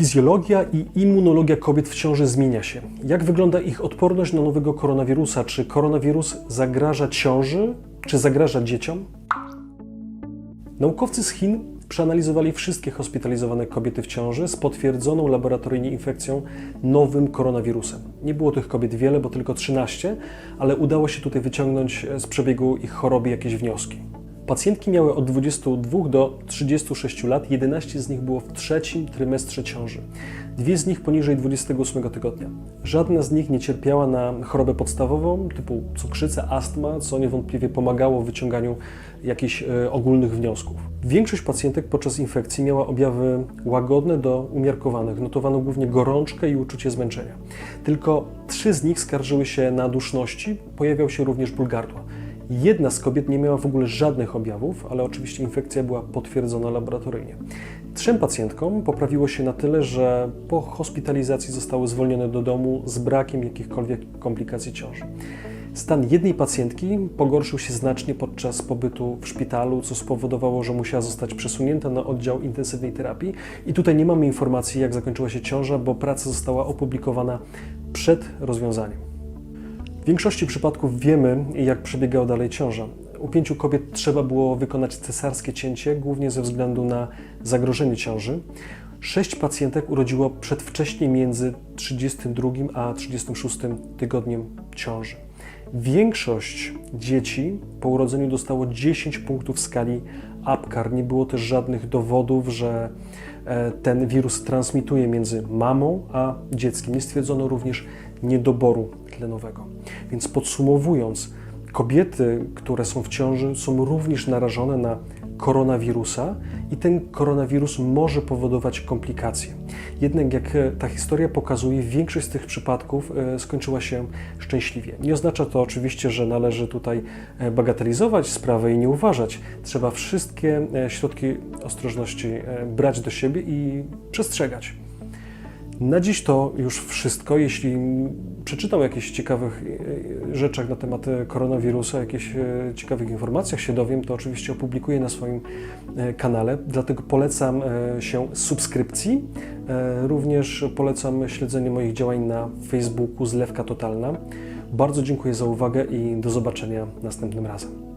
Fizjologia i immunologia kobiet w ciąży zmienia się. Jak wygląda ich odporność na nowego koronawirusa? Czy koronawirus zagraża ciąży, czy zagraża dzieciom? Naukowcy z Chin przeanalizowali wszystkie hospitalizowane kobiety w ciąży z potwierdzoną laboratoryjnie infekcją nowym koronawirusem. Nie było tych kobiet wiele, bo tylko 13, ale udało się tutaj wyciągnąć z przebiegu ich choroby jakieś wnioski. Pacjentki miały od 22 do 36 lat, 11 z nich było w trzecim trymestrze ciąży. Dwie z nich poniżej 28 tygodnia. Żadna z nich nie cierpiała na chorobę podstawową typu cukrzycę, astma, co niewątpliwie pomagało w wyciąganiu jakichś e, ogólnych wniosków. Większość pacjentek podczas infekcji miała objawy łagodne do umiarkowanych. Notowano głównie gorączkę i uczucie zmęczenia. Tylko trzy z nich skarżyły się na duszności, pojawiał się również ból gardła. Jedna z kobiet nie miała w ogóle żadnych objawów, ale oczywiście infekcja była potwierdzona laboratoryjnie. Trzem pacjentkom poprawiło się na tyle, że po hospitalizacji zostały zwolnione do domu z brakiem jakichkolwiek komplikacji ciąży. Stan jednej pacjentki pogorszył się znacznie podczas pobytu w szpitalu, co spowodowało, że musiała zostać przesunięta na oddział intensywnej terapii. I tutaj nie mamy informacji, jak zakończyła się ciąża, bo praca została opublikowana przed rozwiązaniem. Większości przypadków wiemy, jak przebiegała dalej ciąża. U pięciu kobiet trzeba było wykonać cesarskie cięcie, głównie ze względu na zagrożenie ciąży. Sześć pacjentek urodziło przedwcześnie między 32 a 36 tygodniem ciąży. Większość dzieci po urodzeniu dostało 10 punktów w skali APGAR. Nie było też żadnych dowodów, że e, ten wirus transmituje między mamą a dzieckiem. Nie stwierdzono również niedoboru tlenowego. Więc podsumowując, kobiety, które są w ciąży, są również narażone na koronawirusa i ten koronawirus może powodować komplikacje. Jednak jak ta historia pokazuje, większość z tych przypadków e, skończyła się szczęśliwie. Nie oznacza to oczywiście, że należy tutaj e, bagatelizować sprawę i nie uważać. Trzeba wszystkie e, środki ostrożności brać do siebie i przestrzegać. Na dziś to już wszystko. Jeśli przeczytał jakieś ciekawych e, rzeczach na temat e, koronawirusa, jakieś e, ciekawych informacjach się dowiem, to oczywiście opublikuję na swoim kanale. Dlatego polecam się subskrypcji. Również polecam śledzenie moich działań na Facebooku Zlewka Totalna. Bardzo dziękuję za uwagę i do zobaczenia następnym razem.